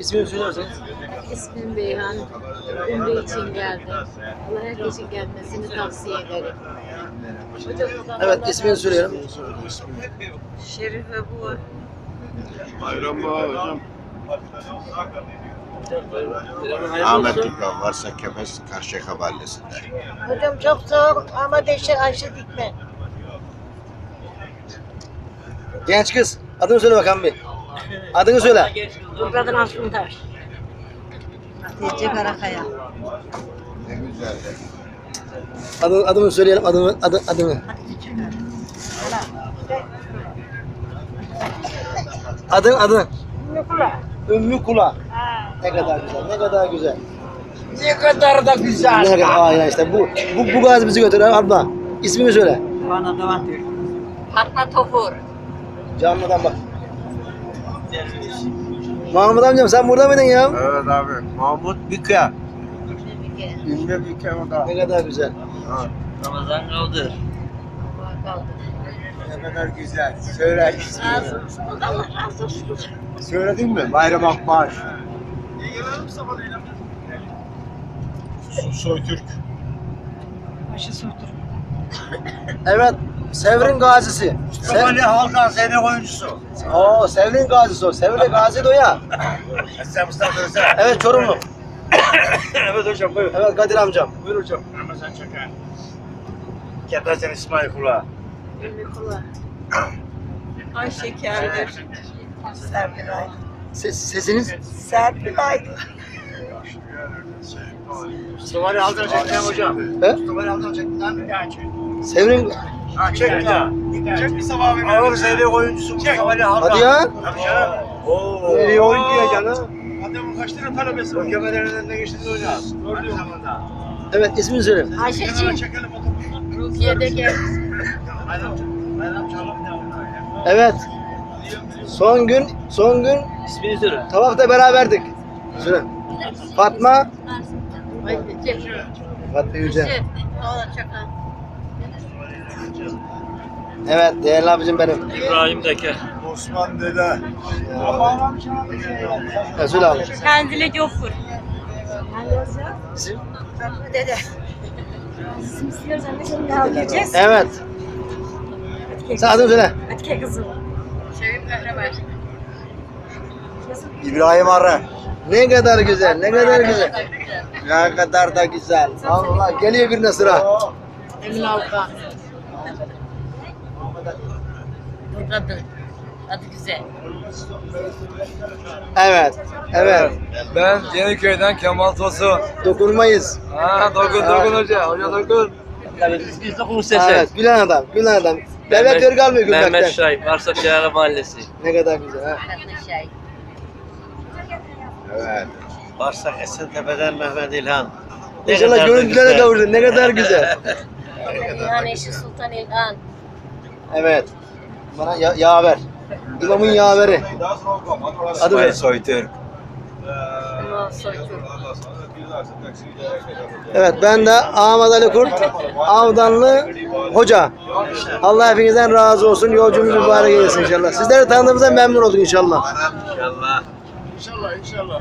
İsmini söyler misiniz? İsmim Beyhan. Umre için geldim. Allah herkesin gelmesini tavsiye ederim. Evet ismini söyleyelim. Şerife bu. Bayram var hocam. Ahmet Dikmen varsa Kefes Karşıyaka Mahallesi'nde. Hocam çok soğuk ama deşe Ayşe Dikme. Genç kız. Adını söyle bakalım bir. Adını söyle. Turgut'un Asmıntaş. Hatice Karakaya. Ne güzel. Adını, adını söyleyelim. Adını, adı, adını. Adın adın. Ümmü Kula. Ne kadar güzel, ne kadar güzel. Ne kadar da güzel. Ne kadar, aa ya işte bu, bu, bu gaz bizi götürür abla. İsmini söyle. Bana da. Fatma Tofur. Canlıdan bak. Mahmut amcam sen burada mıydın ya? Evet abi. Mahmut Büke. Ünlü Büke o da. Ne kadar güzel. Ramazan kaldır. Ne kadar güzel. Söyle. Söyledin mi? Bayram Akbaş. Soytürk. Evet, Sevrin gazisi. Mustafa Ali Halkan seni oyuncusu. Oo, Sevrin gazisi o. Sevrin gaziydi o ya. Sen Mustafa Özel. Evet, Çorumlu. evet hocam buyur. Evet, Kadir amcam. Buyur hocam. Ramazan Çakar. Kepezen İsmail Kula. Ümmü Kula. Ay şekerdir. Serpil Aydın. Ses, sesiniz? Serpil Aydın. Mustafa Ali Halkan çekti hocam. He? Mustafa Ali Halkan çekti lan. Sevrin... Ha çek ya. Çek Mustafa abi. Ağır seyri oyuncusu Mustafa Ali. Hadi ya. Tabii canım. Oo. İyi oyuncu ya canım. Adamın kaç tane talebesi var? Gökemelerin önüne geçtiğinde oynar. Aynı zamanda. Evet, ismini söyle. Ayşe'ciğim. Çekelim otobüsü. Rukiye'de gel. Bayram Bayram çalıp ne oynar ya? Evet. Son gün, son gün İsmini söyle. tavafta beraberdik. Söyle. Fatma. Fatma Yüce. Oğlan çakal. Evet, değerli abicim benim. İbrahim Deke. Osman Dede. Söyle abi. Kendile Gofur. İsim? Dede. Geleceğiz. Evet. Sen adını söyle. Atike kızım. Sevim Kahraman. İbrahim Arı. Ne kadar güzel, ne kadar güzel. Ne kadar da güzel. Allah geliyor birine sıra. Emin Alkan. Bu kadın. Adı güzel. Evet, evet. Ben Yeniköy'den Kemal Tosun. Dokunmayız. Ha dokun dokun hoca. Hoca dokun. Biz dokun Evet, gülen adam, gülen adam. Devlet yer kalmıyor Mehmet gülmekten. Şahin. Varsak Şehir Mahallesi. Ne kadar güzel ha. Evet. Varsak Esentepe'den Mehmet İlhan. İnşallah görüntülere kavurdun. Ne kadar güzel. İlhan eşi Sultan İlhan. Evet. Bana ya yaver. İmamın yaveri. Adı ver. Soytürk. Evet ben de Ahmet Ali Kurt, Avdanlı Hoca. Allah hepinizden razı olsun. Yolcumuz mübarek eylesin inşallah. Sizleri tanıdığımızdan memnun olduk inşallah. İnşallah. İnşallah inşallah.